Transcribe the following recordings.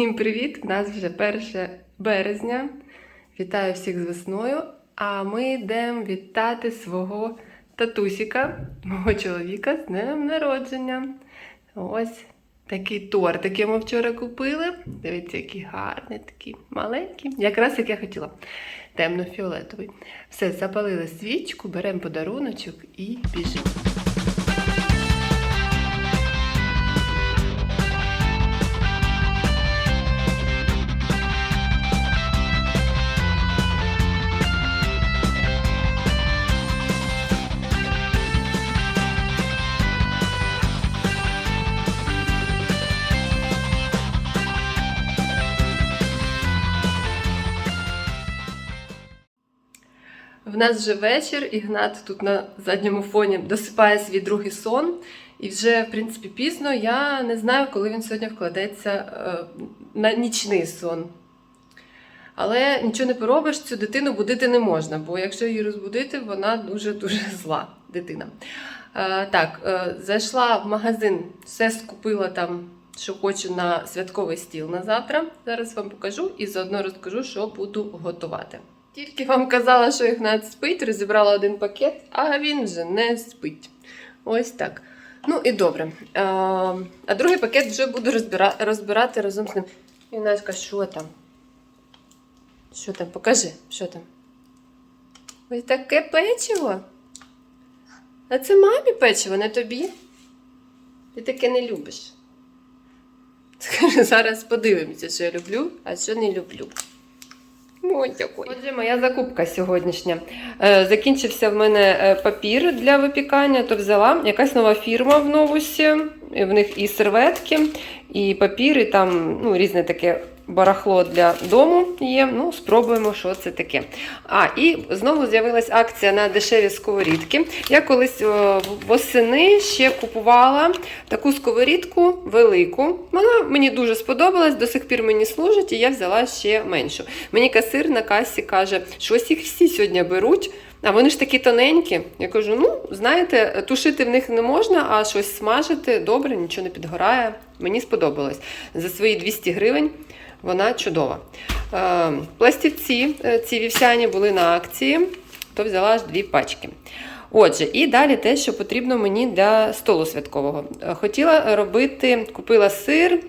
Всім привіт! У нас вже 1 березня. Вітаю всіх з весною. А ми йдемо вітати свого татусіка, мого чоловіка з днем народження. Ось такий тортик йому вчора купили. Дивіться, який гарний, такий маленький. Якраз як я хотіла. Темно-фіолетовий. Все, запалили свічку, беремо подаруночок і біжимо. Нас вже вечір, Ігнат тут на задньому фоні досипає свій другий сон. І вже, в принципі, пізно. Я не знаю, коли він сьогодні вкладеться е, на нічний сон. Але нічого не поробиш, цю дитину будити не можна, бо якщо її розбудити, вона дуже-дуже зла дитина. Е, так, е, зайшла в магазин, все скупила там, що хочу на святковий стіл на завтра. Зараз вам покажу і заодно розкажу, що буду готувати. Тільки вам казала, що Ігнат спить, розібрала один пакет, а він вже не спить. Ось так. Ну і добре. А, а другий пакет вже буду розбира... розбирати разом з ним. Ігнатка, що там? Що там? Покажи, що там? Ось таке печиво. А це мамі печиво, не тобі. Ти таке не любиш. Зараз подивимося, що я люблю, а що не люблю. Отже, моя закупка сьогоднішня. Е, закінчився в мене е, папір для випікання, то взяла якась нова фірма в новусі. В них і серветки, і папір, і там ну, різне таке барахло для дому є. Ну, спробуємо, що це таке. А, і знову з'явилась акція на дешеві сковорідки. Я колись восени ще купувала таку сковорідку велику. Вона мені дуже сподобалась, до сих пір мені служить, і я взяла ще меншу. Мені касир на касі каже, щось їх всі сьогодні беруть. А вони ж такі тоненькі. Я кажу: ну, знаєте, тушити в них не можна, а щось смажити добре, нічого не підгорає. Мені сподобалось. За свої 200 гривень вона чудова. Е, пластівці е, ці вівсяні були на акції, то взяла аж дві пачки. Отже, і далі те, що потрібно мені для столу святкового. Е, Хотіла робити, купила сир,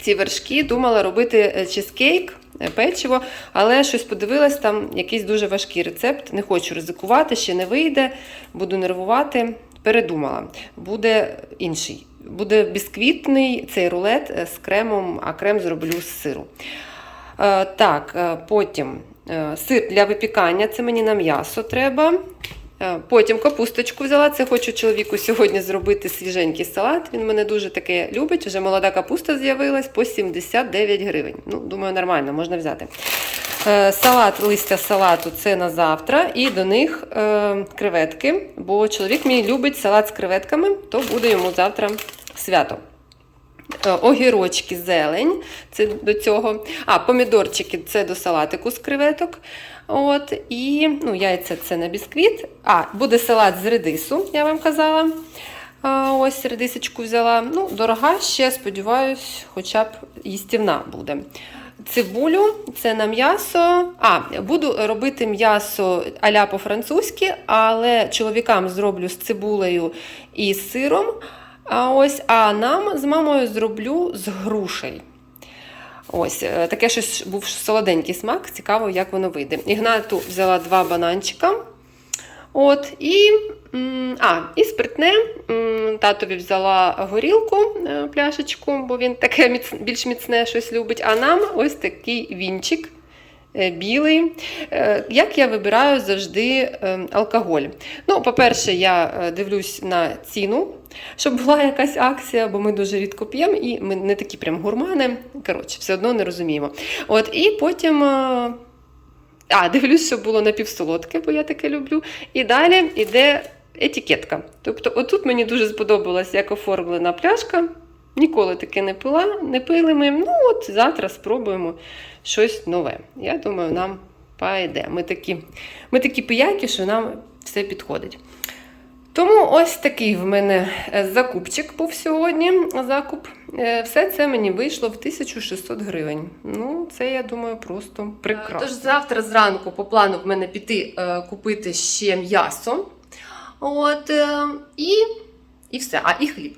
ці вершки, думала робити чизкейк, печиво, але щось подивилась, там якийсь дуже важкий рецепт. Не хочу ризикувати, ще не вийде, буду нервувати. Передумала, буде інший. Буде бісквітний цей рулет е, з кремом, а крем зроблю з сиру. Е, так, е, потім сир для випікання, це мені на м'ясо треба. Е, Потім капусточку взяла. Це хочу чоловіку сьогодні зробити свіженький салат. Він мене дуже таке любить. Вже молода капуста з'явилась по 79 гривень. Ну, думаю, нормально, можна взяти. Е, Салат, листя салату це на завтра, і до них е, креветки, бо чоловік мій любить салат з креветками, то буде йому завтра свято. Е, Огірочки, зелень, це до цього. А, помідорчики це до салатику з креветок. От, і ну, яйця це на бісквіт. А, буде салат з редису, я вам казала. Ось редисочку взяла. Ну, дорога ще, сподіваюсь, хоча б їстівна буде. Цибулю це на м'ясо. А, буду робити м'ясо аля по-французьки, але чоловікам зроблю з цибулею і з сиром. А ось, а нам з мамою зроблю з грушей. Ось, е, таке щось був солоденький смак, цікаво, як воно вийде. Ігнату взяла два бананчика. От, і, а, і спиртне. Татові взяла горілку, е, пляшечку, бо він таке міц, більш міцне щось любить. А нам ось такий вінчик е, білий. Як я вибираю завжди е, алкоголь? Ну, по-перше, я дивлюсь на ціну, щоб була якась акція, бо ми дуже рідко п'ємо, і ми не такі прям гурмани. Коротше, все одно не розуміємо. От, і потім. е, а, дивлюсь, щоб було напівсолодке, бо я таке люблю. І далі йде етикетка. Тобто, отут мені дуже сподобалось, як оформлена пляшка. Ніколи таке не пила, не пили ми. Ну, от завтра спробуємо щось нове. Я думаю, нам пайде. Ми такі, ми такі пияки, що нам все підходить. Тому ось такий в мене е, закупчик був сьогодні. Закуп. Е, Все це мені вийшло в 1600 гривень. Ну, це я думаю, просто прекрасно. Тож завтра зранку по плану в мене піти е, купити ще м'ясо. От, е, і, і все, а і хліб.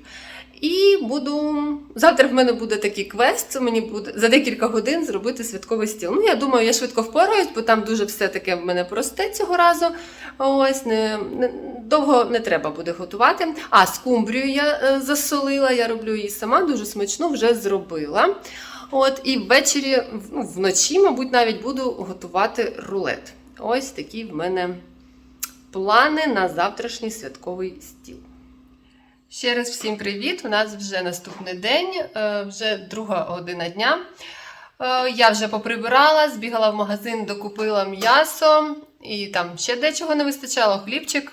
І буду. Завтра в мене буде такий квест. Мені буде за декілька годин зробити святковий стіл. Ну, я думаю, я швидко впораюсь, бо там дуже все таке в мене просте цього разу. Ось не, не довго не треба буде готувати. А скумбрію я е, засолила, я роблю її сама, дуже смачну, вже зробила. От, і ввечері, ну, вночі, мабуть, навіть буду готувати рулет. Ось такі в мене плани на завтрашній святковий стіл. Ще раз всім привіт! У нас вже наступний день, е, вже друга година дня. Е, Я вже поприбирала, збігала в магазин, докупила м'ясо, і там ще дечого не вистачало, хлібчик.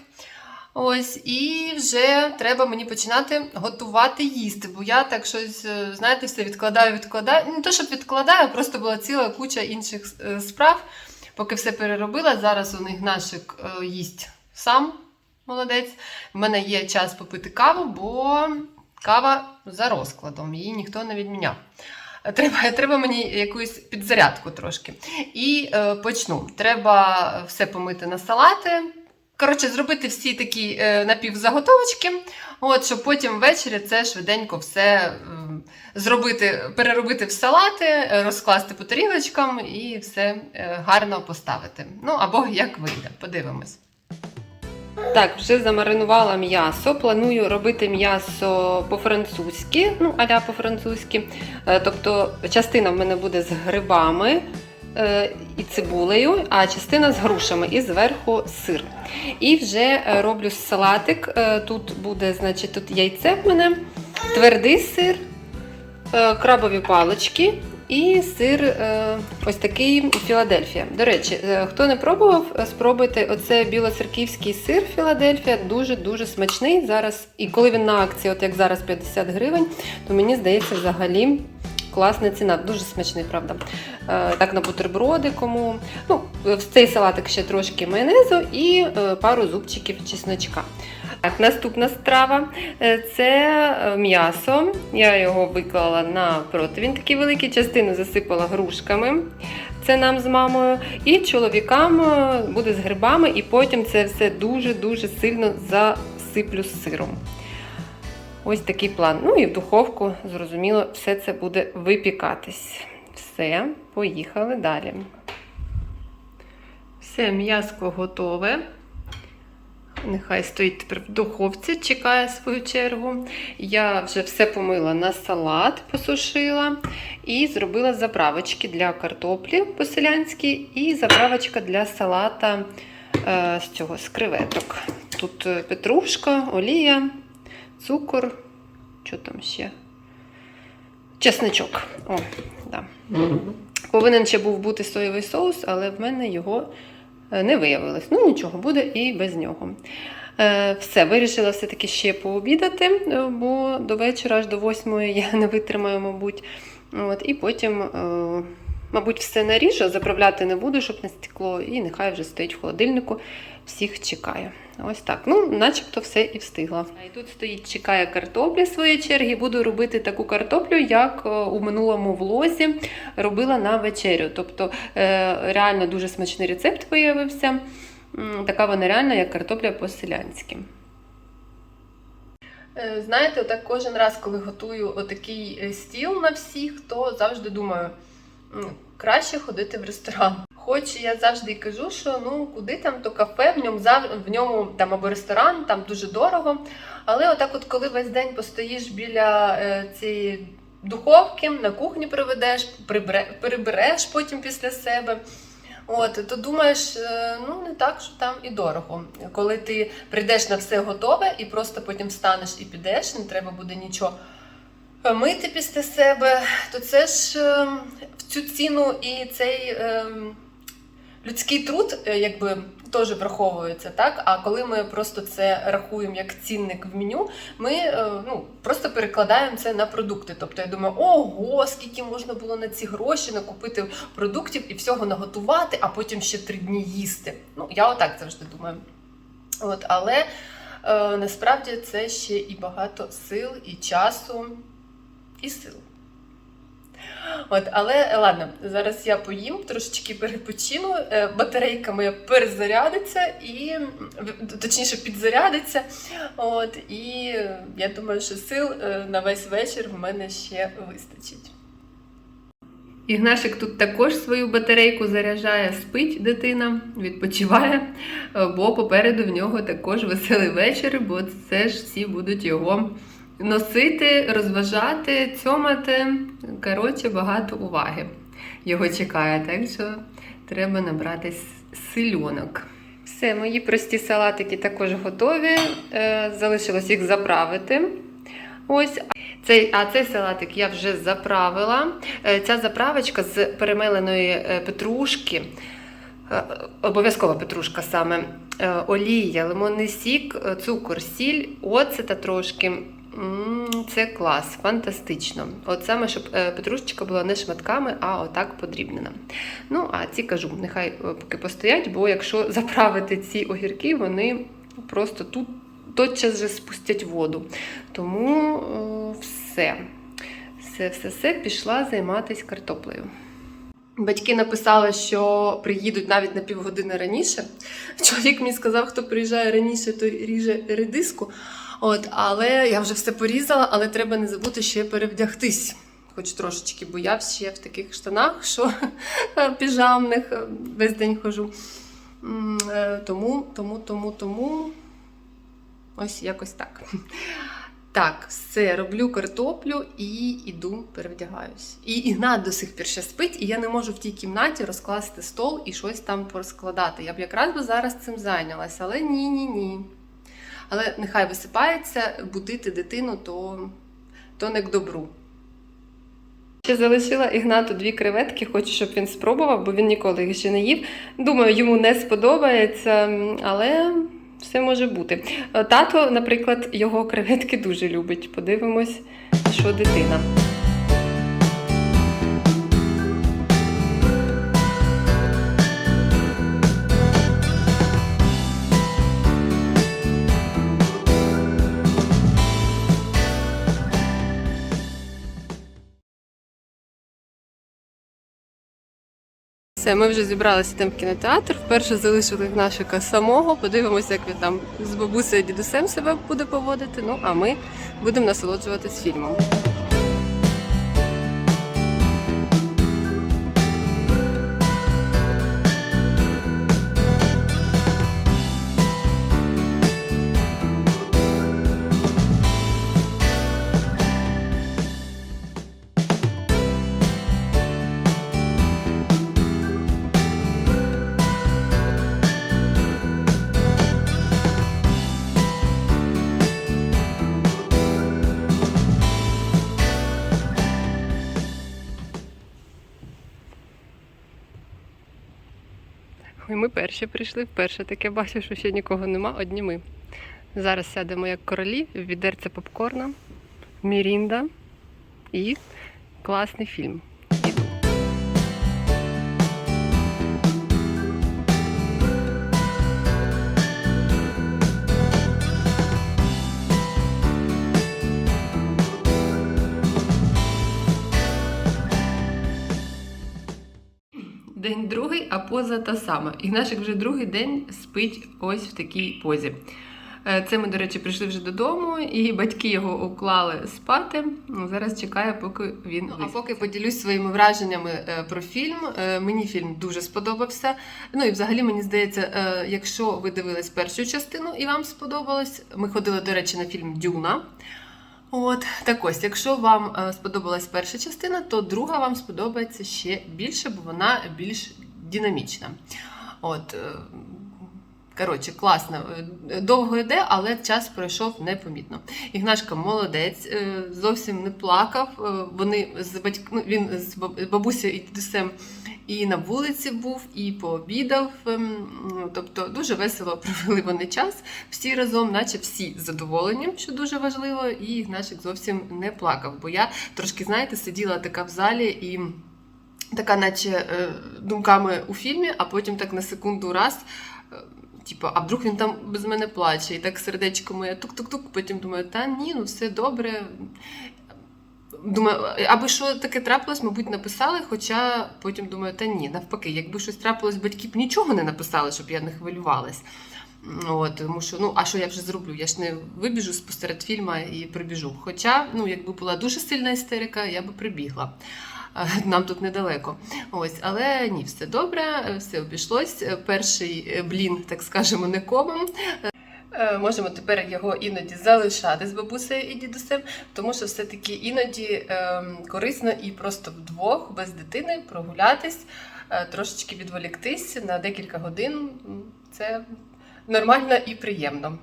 Ось, і вже треба мені починати готувати їсти, бо я так щось, е, знаєте, все відкладаю, відкладаю. Не то, щоб відкладаю, просто була ціла куча інших е, справ. Поки все переробила, зараз у них нашик е, їсть сам молодець. В мене є час попити каву, бо кава за розкладом, її ніхто не відміняв. Треба, треба мені якусь підзарядку трошки. І е, почну. Треба все помити на салати. Коротше, зробити всі такі е, напівзаготовочки, от, щоб потім ввечері це швиденько все е, зробити, переробити в салати, е, розкласти по тарілочкам і все е, гарно поставити. Ну або як вийде, подивимось. Так, вже замаринувала м'ясо. Планую робити м'ясо по-французьки, ну, аля по-французьки. Е, Тобто частина в мене буде з грибами і цибулею, а частина з грушами і зверху сир. І вже е, роблю салатик. Е, Тут буде, значить, тут яйце в мене, твердий сир, е, крабові палички. І сир е, ось такий Філадельфія. До речі, е, хто не пробував, е, спробуйте оце білоцерківський сир Філадельфія. Дуже-дуже смачний. Зараз, і коли він на акції, от як зараз 50 гривень, то мені здається, взагалі класна ціна. Дуже смачний, правда. Е, так на бутерброди кому. Ну, в цей салатик ще трошки майонезу і е, пару зубчиків чесночка. Так, наступна страва е, це м'ясо. Я його виклала на противень такий великий, частину засипала грушками. Це нам з мамою. І чоловікам буде з грибами, і потім це все дуже-дуже сильно засиплю сиром. Ось такий план. Ну і в духовку, зрозуміло, все це буде випікатись. Все, поїхали далі. Все, м'яско готове. Нехай стоїть тепер в духовці, чекає свою чергу. Я вже все помила на салат, посушила і зробила заправочки для картоплі по-селянськи і заправочка для салата е, з цього з креветок. Тут е, петрушка, олія, цукор, що там ще? Чесничок. О, да. Повинен ще був бути соєвий соус, але в мене його е, не виявилось. Ну нічого, буде і без нього. Е, Все, вирішила все-таки ще пообідати, е, бо до вечора, аж до восьмої я не витримаю, мабуть. От, і потім, мабуть, все наріжу, заправляти не буду, щоб не стекло, і нехай вже стоїть в холодильнику, всіх чекає. Ось так. Ну, начебто все і встигла. І тут стоїть, чекає картоплі своєї черги. Буду робити таку картоплю, як е, у минулому влозі робила на вечерю. Тобто е, реально дуже смачний рецепт виявився. Така вона реальна, як картопля по-селянськи. Е, Знаєте, отак кожен раз, коли готую отакий стіл на всіх, то завжди думаю, краще ходити в ресторан. Хоч я завжди кажу, що ну куди там то кафе, в ньому в ньому там або ресторан, там дуже дорого. Але отак, от коли весь день постоїш біля е, цієї духовки, на кухні проведеш, прибере... перебереш потім після себе. От, то думаєш, е, ну не так, що там і дорого. Коли ти прийдеш на все готове і просто потім встанеш і підеш, не треба буде нічого мити після себе, то це ж е, в цю ціну і цей е, людський труд е, якби теж враховується, так? А коли ми просто це рахуємо як цінник в меню, ми е, ну, просто перекладаємо це на продукти. Тобто я думаю, ого, скільки можна було на ці гроші накупити продуктів і всього наготувати, а потім ще три дні їсти. Ну, я отак завжди думаю. От, але е, насправді це ще і багато сил, і часу, і сил. От, але е, ладно, зараз я поїм, трошечки перепочину, е, батарейка моя перезарядиться і точніше підзарядиться. От, і е, я думаю, що сил на весь вечір в мене ще вистачить. Ігнашик тут також свою батарейку заряджає, спить дитина, відпочиває, бо попереду в нього також веселий вечір, бо це ж всі будуть його носити, розважати, цьомати. Коротше, багато уваги його чекає, так що треба набратись сильонок. Все, мої прості салатики також готові. Е, Залишилось їх заправити. Ось. Цей, а цей салатик я вже заправила. Е, Ця заправочка з перемеленої е, петрушки. Обов'язкова петрушка саме, олія, лимонний сік, цукор, сіль, оцета трошки. Це клас, фантастично. От саме, щоб е, петрушечка була не шматками, а отак подрібнена. Ну, а ці кажу, нехай е, поки постоять, бо якщо заправити ці огірки, вони просто тут тотчас же спустять воду. Тому е, все. Все, все, все пішла займатися картоплею. Батьки написали, що приїдуть навіть на півгодини раніше. Чоловік мені сказав, хто приїжджає раніше, той ріже редиску. От, але я вже все порізала, але треба не забути ще перевдягтись. Хоч трошечки, бо я ще в таких штанах, що піжамних е, весь день хожу. Е, Тому, тому, тому, тому. Ось якось так. Так, все, роблю картоплю і іду перевдягаюсь. І Ігнат до сих пір ще спить, і я не можу в тій кімнаті розкласти стол і щось там порозкладати. Я б якраз би зараз цим зайнялася, але ні, ні, ні. Але нехай висипається, будити дитину, то, то не к добру. Ще залишила Ігнату дві креветки, хочу, щоб він спробував, бо він ніколи їх ще не їв. Думаю, йому не сподобається, але все може бути. Е, Тато, наприклад, його креветки дуже любить. Подивимось, що дитина. Все, ми вже зібралися там в кінотеатр. Вперше залишили нашика самого. Подивимося, як він там з бабусею дідусем себе буде поводити. Ну а ми будемо насолоджуватись фільмом. Перші прийшли, вперше таке бачу, що ще нікого нема, одні ми. Зараз сядемо як королі, відерце попкорна, мірінда і класний фільм. А поза та сама. Ігнашик вже другий день спить ось в такій позі. Е, Це ми, до речі, прийшли вже додому, і батьки його уклали спати. Ну, Зараз чекає, поки він. Ну, а поки поділюсь своїми враженнями е, про фільм. Е, Мені фільм дуже сподобався. Ну і взагалі мені здається, якщо ви дивились першу частину і вам сподобалось, ми ходили, до речі, на фільм Дюна. От так ось, якщо вам сподобалась перша частина, то друга вам сподобається ще більше, бо вона більш динамічна. От, е, коротше, класно. Е, Довго йде, але час пройшов непомітно. Ігнашка молодець, е, зовсім не плакав. Вони з батьк... ну, він з бабусею і дідусем і на вулиці був, і пообідав. ем, ну, Тобто дуже весело провели вони час всі разом, наче всі задоволені, що дуже важливо, і Ігнашик зовсім не плакав. Бо я трошки, знаєте, сиділа така в залі і така, наче е, думками у фільмі, а потім так на секунду раз. Типу, а вдруг він там без мене плаче, і так сердечко моє тук-тук-тук. Потім думаю, та ні, ну все добре. Думаю, аби що таке трапилось, мабуть, написали, хоча потім думаю, та ні, навпаки, якби щось трапилось, батьки б нічого не написали, щоб я не хвилювалась. От, тому що, ну, а що я вже зроблю? Я ж не вибіжу спосеред фільму і прибіжу. Хоча, ну, якби була дуже сильна істерика, я би прибігла. Нам тут недалеко. Ось, але ні, все добре, все обійшлось. Перший е, блін, так скажемо, не комом. Е, Можемо тепер його іноді залишати з бабусею і дідусем, тому що все-таки іноді ем, корисно і просто вдвох без дитини прогулятись, е, трошечки відволіктись на декілька годин. Це нормально і приємно.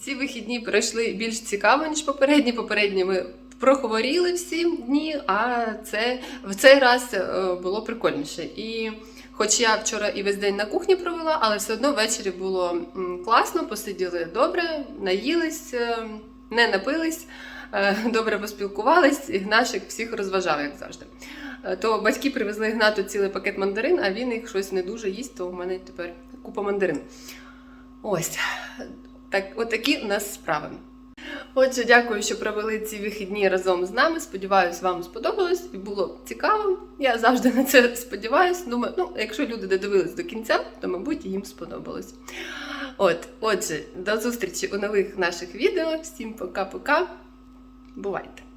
Ці вихідні пройшли більш цікаво, ніж попередні. Попередні ми прохворіли всі дні, а це в цей раз е, було прикольніше. І хоч я вчора і весь день на кухні провела, але все одно ввечері було класно, посиділи добре, наїлись, е, не напились, е, добре поспілкувались, Ігнашик всіх розважав, як завжди. То батьки привезли Ігнату цілий пакет мандарин, а він їх щось не дуже їсть, то у мене тепер купа мандарин. Ось так, отакі у нас справи. Отже, дякую, що провели ці вихідні разом з нами. Сподіваюсь, вам сподобалось і було цікаво. Я завжди на це сподіваюся. Думаю, ну, якщо люди додивились до кінця, то мабуть їм сподобалось. От, отже, до зустрічі у нових наших відео. Всім пока-пока. Бувайте!